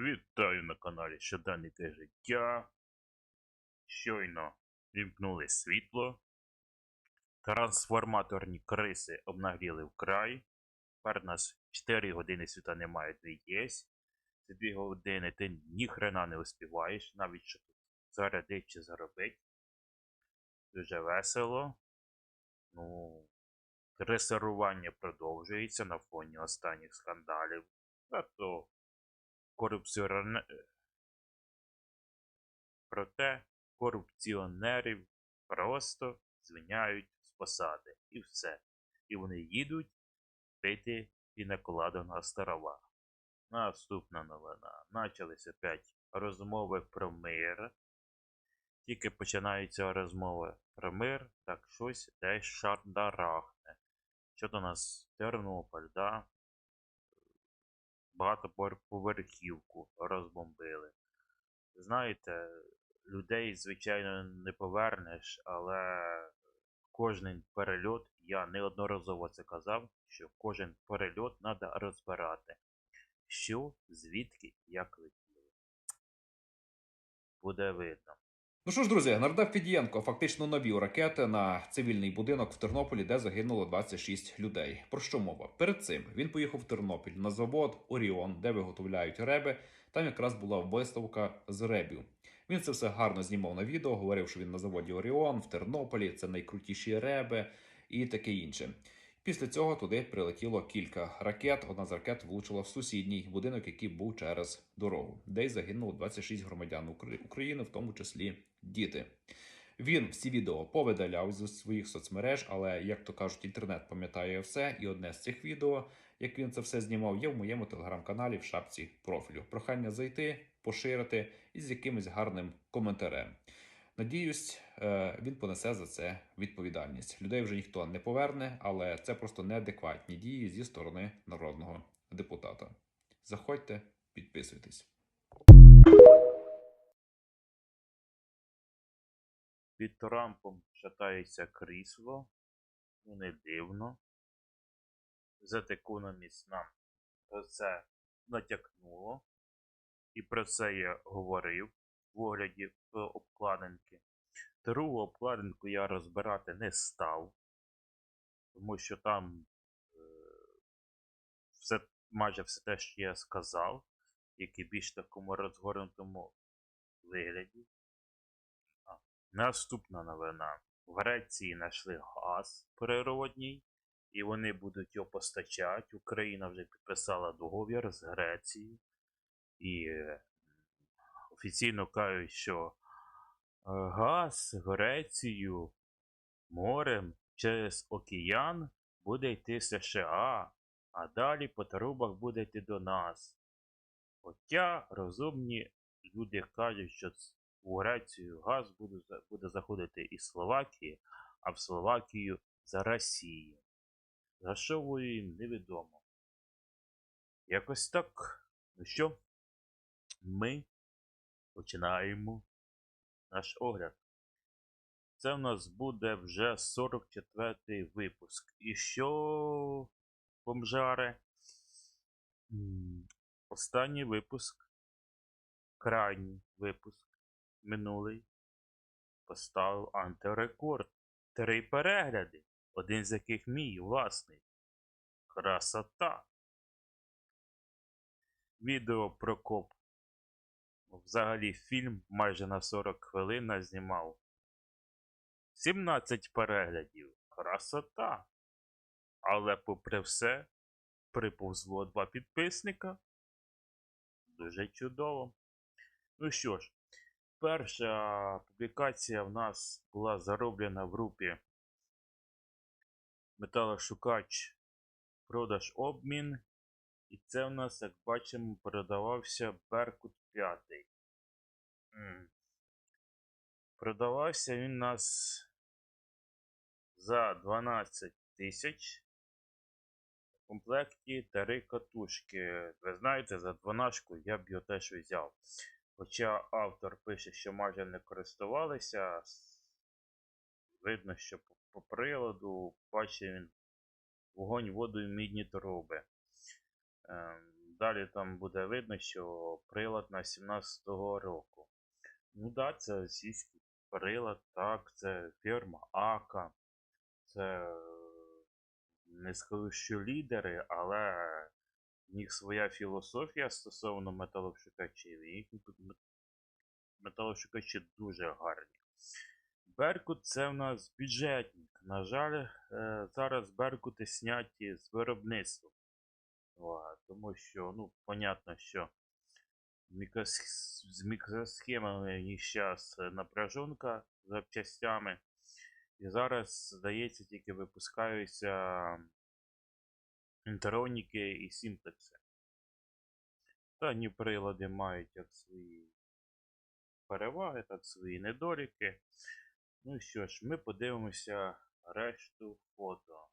Вітаю на каналі Щоденники життя. Щойно вімкнули світло. Трансформаторні криси обнагріли вкрай. Тепер у нас 4 години світа немає, де є. Ці 2 години ти ніхрена не успіваєш, навіть що тут зарядить чи заробить. Дуже весело. Ну, кресарування продовжується на фоні останніх скандалів. А то корупціонер... Проте корупціонерів просто звільняють з посади. І все. І вони їдуть пити пінаколаду на острова. Наступна новина. Начались опять розмови про мир. Тільки починаються розмови про мир, так щось десь шардарахне. Що до нас Тернопіль, да? Багатоповерхівку розбомбили. Знаєте, людей, звичайно, не повернеш, але кожен перельот, я неодноразово це казав, що кожен перельот треба розбирати. Що, звідки, як летіло. Буде видно. Ну що ж, друзі, нардеп Фідієнко фактично навів ракети на цивільний будинок в Тернополі, де загинуло 26 людей. Про що мова? Перед цим він поїхав в Тернопіль на завод Оріон, де виготовляють реби. Там якраз була виставка з ребів. Він це все гарно знімав на відео, говорив, що він на заводі Оріон в Тернополі, це найкрутіші реби і таке інше. Після цього туди прилетіло кілька ракет. Одна з ракет влучила в сусідній будинок, який був через дорогу, де й загинуло 26 громадян України, в тому числі діти. Він всі відео повидаляв зі своїх соцмереж, але як то кажуть, інтернет пам'ятає все. І одне з цих відео, як він це все знімав, є в моєму телеграм-каналі в шапці профілю. Прохання зайти, поширити і з якимось гарним коментарем. Надіюсь, е, він понесе за це відповідальність. Людей вже ніхто не поверне, але це просто неадекватні дії зі сторони народного депутата. Заходьте, підписуйтесь. Під Трампом шатається крісло. Ну, не дивно. The Economist нам про це натякнуло. І про це я говорив в огляді про обкладинки. Другу обкладинку я розбирати не став, тому що там е, все, майже все те, що я сказав, тільки більш такому розгорнутому вигляді. Наступна новина. В Греції знайшли газ природній, і вони будуть його постачати. Україна вже підписала договір з Грецією. І е, офіційно кажуть, що е, газ Грецію морем через океан буде йти США, а далі по трубах буде йти до нас. Хоча розумні люди кажуть, що у Грецію газ буде, буде заходити із Словакії, а в Словакію за Росії. За що воюємо, невідомо. Якось так. Ну що, ми починаємо наш огляд. Це в нас буде вже 44-й випуск. І що, бомжари? Останній випуск, крайній випуск, минулий, поставив антирекорд. Три перегляди, один з яких мій власний. Красота. Відео про коп. Взагалі фільм майже на 40 хвилин назнімав. 17 переглядів. Красота. Але попри все, приповзло два підписника. Дуже чудово. Ну що ж, перша публікація в нас була зароблена в групі Металошукач продаж обмін. І це в нас, як бачимо, продавався Беркут 5. Продавався він у нас за 12 тисяч. В комплекті три катушки. Ви знаєте, за 12 я б його теж взяв. Хоча автор пише, що майже не користувалися. Видно, що по, по приладу бачив він вогонь, воду і мідні труби. Ем, Далі там буде видно, що прилад на 17-го року. Ну да, це російський прилад, так, це фірма Ака. Це е, не скажу, що лідери, але в них своя філософія стосовно металошукачів. І металошукачі дуже гарні. Беркут це в нас бюджетник. На жаль, е, зараз Беркути сняті з виробництва. О, Тому що, ну, понятно, що з мікросхемами і зараз напряжунка з запчастями. І зараз, здається, тільки випускаються інтероніки і симплекси. Та ні прилади мають як свої переваги, так свої недоліки. Ну що ж, ми подивимося решту фото.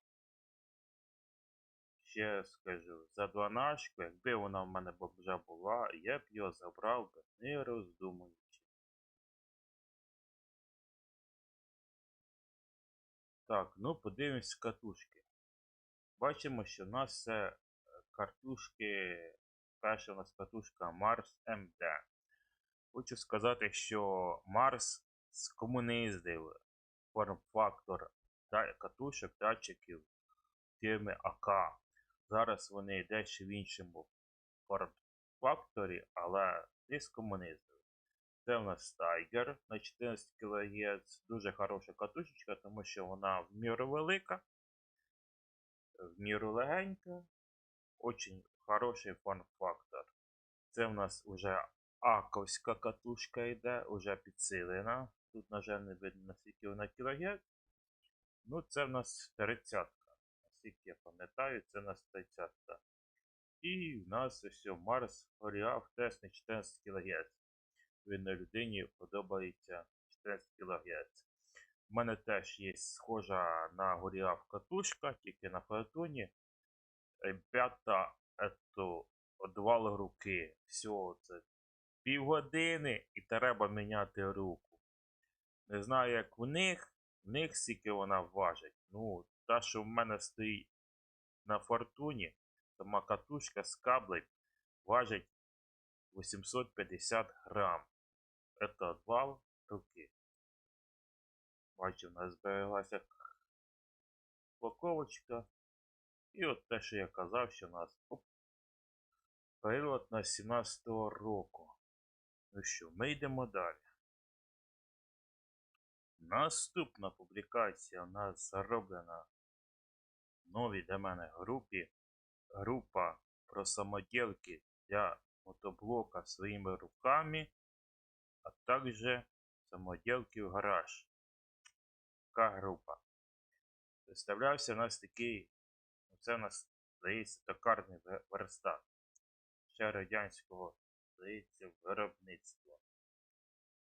Ще скажу, за дванашку, якби вона в мене вже була, я б його забрав би, не роздумуючи. Так, ну подивимось катушки. Бачимо, що в нас це е, картушки. Перша у нас катушка Mars MD. Хочу сказати, що Марс скомуніздив форм-фактор катушок датчиків фірми АК. Зараз вони дещо в іншому форм-факторі, але не скомуніздили. Це у нас Tiger на 14 кГц. Дуже хороша катушечка, тому що вона в міру велика, в міру легенька, очень хороший форм-фактор. Це в нас вже аковська катушка йде, вже підсилена. Тут, на жаль, не видно наскільки вона кілогерц. Ну, це в нас 30. Наскільки я пам'ятаю, це нас 30. І в нас ось Марс Горіаф тест на 14 кГц. Видно, людині подобається 14 кГц. У мене теж є схожа на Горіаф катушка, тільки на фотоні. Ребята, это одвал руки. Все, це півгодини і треба міняти руку. Не знаю, як в них, в них скільки вона важить. Ну, та, що в мене стоїть на фортуні, сама катушка з каблем важить 850 грам. Это одвал руки. Бачу, в нас збереглася упаковочка. І от те, що я казав, що у нас оп, прилад на 17-го року. Ну що, ми йдемо далі. Наступна публікація у нас зароблена новій для мене групі. Група про самоділки для мотоблока своїми руками, а також самоділки в гараж. Така група. Представлявся у нас такий, ну, це у нас, здається, токарний ве- верстат. Ще радянського, здається, виробництва.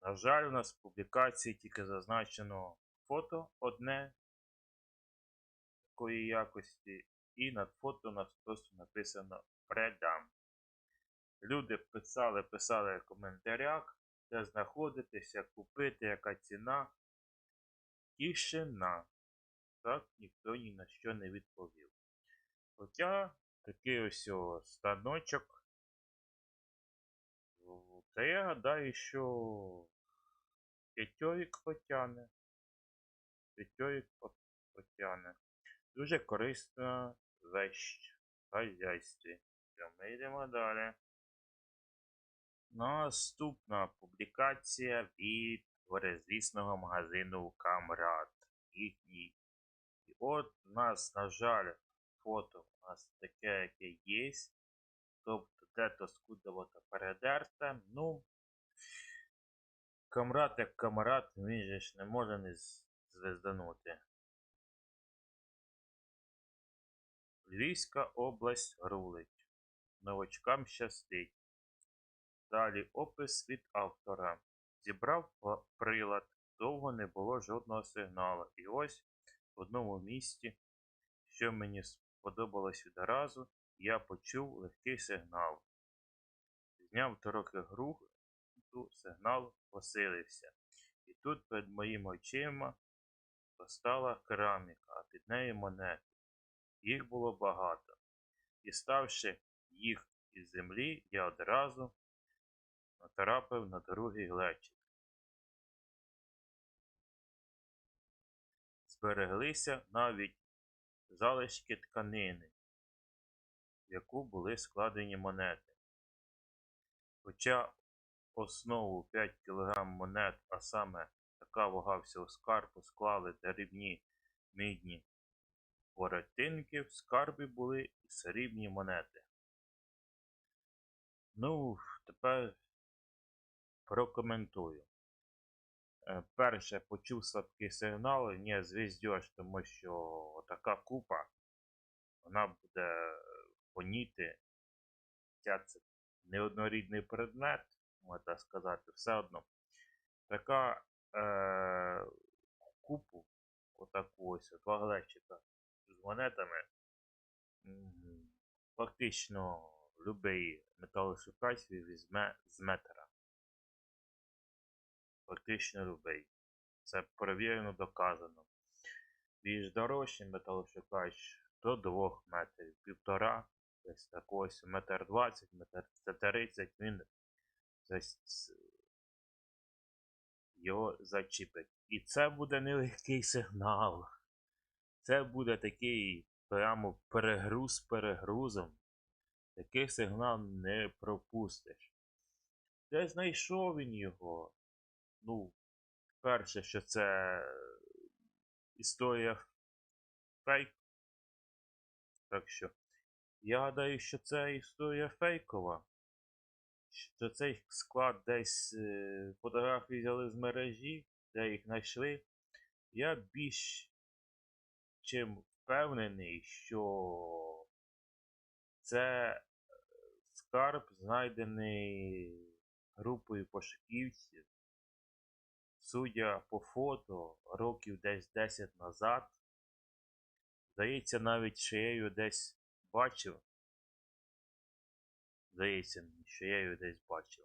На жаль, у нас в публікації тільки зазначено фото одне такої якості, і над фото у нас просто написано предам. Люди писали, писали в коментарях, де знаходитися, купити, яка ціна. Тишина. Так ніхто ні на що не відповів. Хоча такий ось станочок. Та я гадаю, що п'ятьовік потягне. П'ятьовік по- потягне. Дуже корисна вещь в хазяйстві. Ми йдемо далі. Наступна публікація від горизвісного магазину Камрад. Їхній. І от у нас, на жаль, фото у нас таке, яке є. Тобто де-то скудово-то передерте. Ну, камрад як камрад, він же ж не може не звезданути. Львівська область рулить. Новачкам щастить. Далі опис від автора. Зібрав прилад, довго не було жодного сигналу. І ось в одному місці, що мені сподобалось відразу, я почув легкий сигнал. Зняв трохи гру, сигнал посилився. І тут перед моїми очима постала кераміка, а під нею монети. Їх було багато. Діставши їх із землі я одразу натрапив на другий глечик. Збереглися навіть залишки тканини, в яку були складені монети. Хоча основу 5 кг монет, а саме така вага всього скарбу склали дрібні мідні воротинки, в скарбі були і срібні монети. Ну, тепер прокоментую. Е, Перше почув слабкий сигнал, ні, звіздьош, тому що така купа, вона буде поніти. Це неоднорідний предмет, можна сказати, все одно. Така е, купу, отаку ось, два глечика монетами, фактично любий металошукач візьме з метра. Фактично любий. Це перевірено, доказано. Більш дорожчий металошукач до 2 метрів, півтора, десь так ось метр 20, метр 30, він його зачіпить. І це буде нелегкий сигнал. Це буде такий прямо перегруз перегрузом. Такий сигнал не пропустиш. Де знайшов він його? Ну, перше, що це історія фейк. Так що, я гадаю, що це історія фейкова. Що цей склад десь е, фотографії взяли з мережі, де їх знайшли. Я більш чим впевнений, що це е, скарб, знайдений групою пошуківців. Судя по фото, років десь 10 назад. Здається, навіть що я її десь бачив. Здається, що я її десь бачив.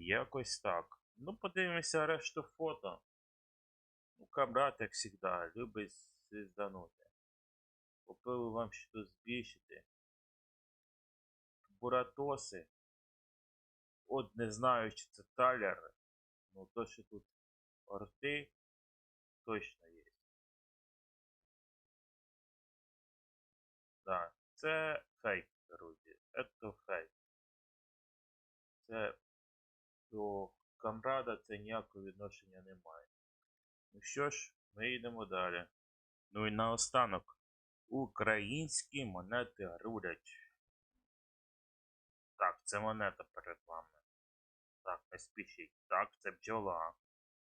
Якось так. Ну, подивимося решту фото. Ну, Кабрат, як завжди, любить звізданути. Попили вам щось збільшити. Буратоси. От не знаю, чи це талер. Ну, то, що тут орти, точно є. Так, це фейк, друзі. Це фейк. Це до камрада це ніякого відношення не має. Ну що ж, ми йдемо далі. Ну і наостанок. Українські монети рулять. Так, це монета перед вами. Так, не спішіть. Так, це бджола.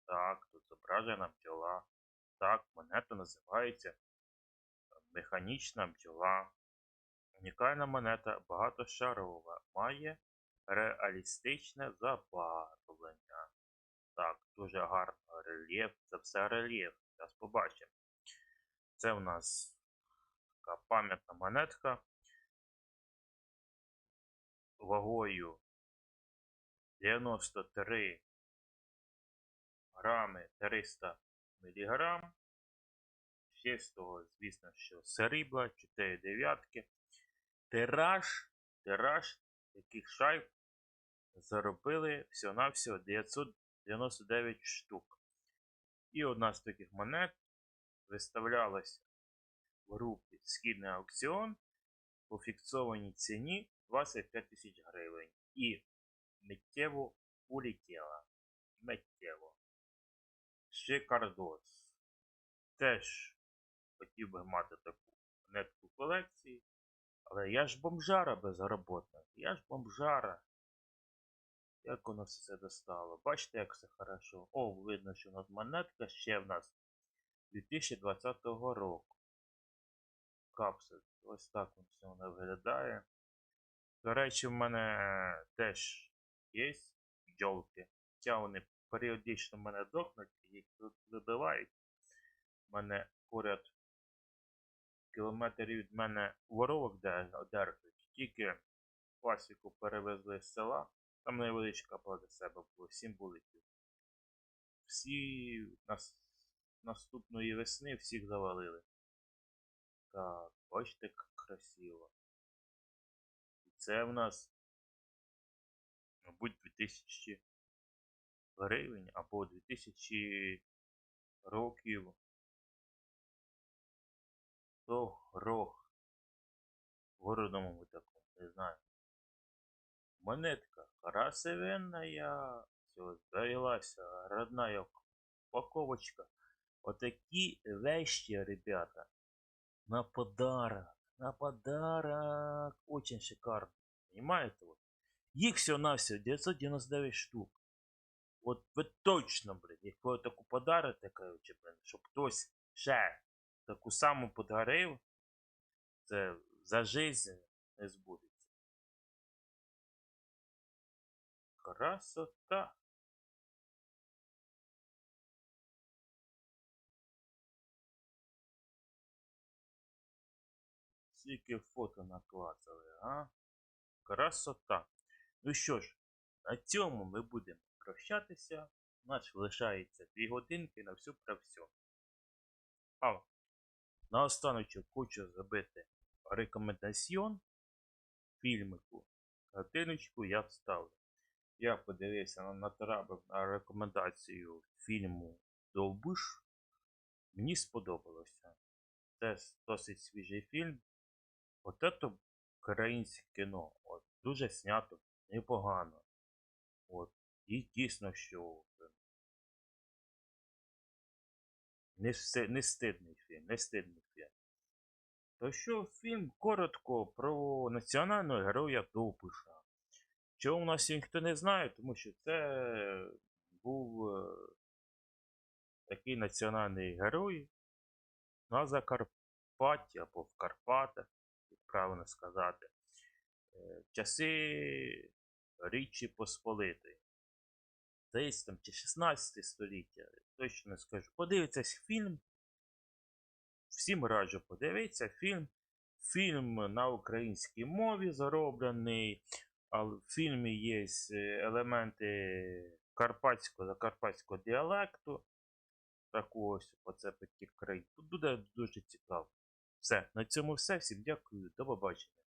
Так, тут зображена бджола. Так, монета називається механічна бджола. Унікальна монета багатошарова. Має реалістичне забарвлення. Так, дуже гарно рельєф. Це все рельєф. Зараз побачимо. Це у нас така пам'ятна монетка. Вагою 93 грами 300 міліграм. Чистого, звісно, що срібла, 4 дев'ятки. Тираж, тираж таких шайб заробили всього-навсього 999 штук. І одна з таких монет виставлялася в групі Східний аукціон по фіксованій ціні 25 тисяч гривень. І миттєво улетіла. Миттєво. Шикардос. Теж хотів би мати таку монетку в колекції. Але я ж бомжара безроботна. Я ж бомжара. Як воно все це достало? Бачите, як все хорошо. О, видно, що у нас монетка ще в нас 2020 року. Капсуль. Ось так все воно виглядає. До речі, в мене теж є бджолки. Хоча вони періодично в мене дохнуть, їх тут вибивають. У мене поряд кілометрів від мене воровок де- Тільки пасіку перевезли з села. Там невеличка плата себе було, 7 вуликів. Всі нас, наступної весни всіх завалили. Так, бачите, як красиво. Це в нас, мабуть, 2000 гривень або 2000 років. То грох. Ми такому, не знаю. Монетка красивенная. Завелася, родная упаковочка. Отакі вещи, ребята. На подарок. На подарок. Очень шикарно. Понимаете? Вот. Їх все на все 999 штук. От ви точно, блін, як ви таку подарите, короче, блін, щоб хтось ще таку саму подарив, це за жизнь не збудеться. Красота. Скільки фото наклацали, а? Красота. Ну що ж, на цьому ми будемо прощатися. У лишається 2 годинки на всю про все. А на останочок хочу зробити рекомендаціон фільмику. Картиночку я вставлю. Я подивився на натрапив на рекомендацію фільму Довбиш. Мені сподобалося. Це досить свіжий фільм. От це українське кіно. От, дуже знято, непогано. От, і дійсно, що не, не стидний фільм, не стидний фільм. То що фільм коротко про національного героя Довбиша. Чого у нас ніхто не знає, тому що це був е, такий національний герой на Закарпатті або в Карпатах, як правильно сказати, е, в часи Річі Посполитої. Десь там чи 16 століття, точно не скажу. Подивіться фільм. Всім раджу подивитися фільм. Фільм на українській мові зароблений, але в фільмі є е, елементи карпатського закарпатського діалекту. Такого оце потік країн. Тут буде дуже цікаво. Все, на цьому все. Всім дякую, до побачення.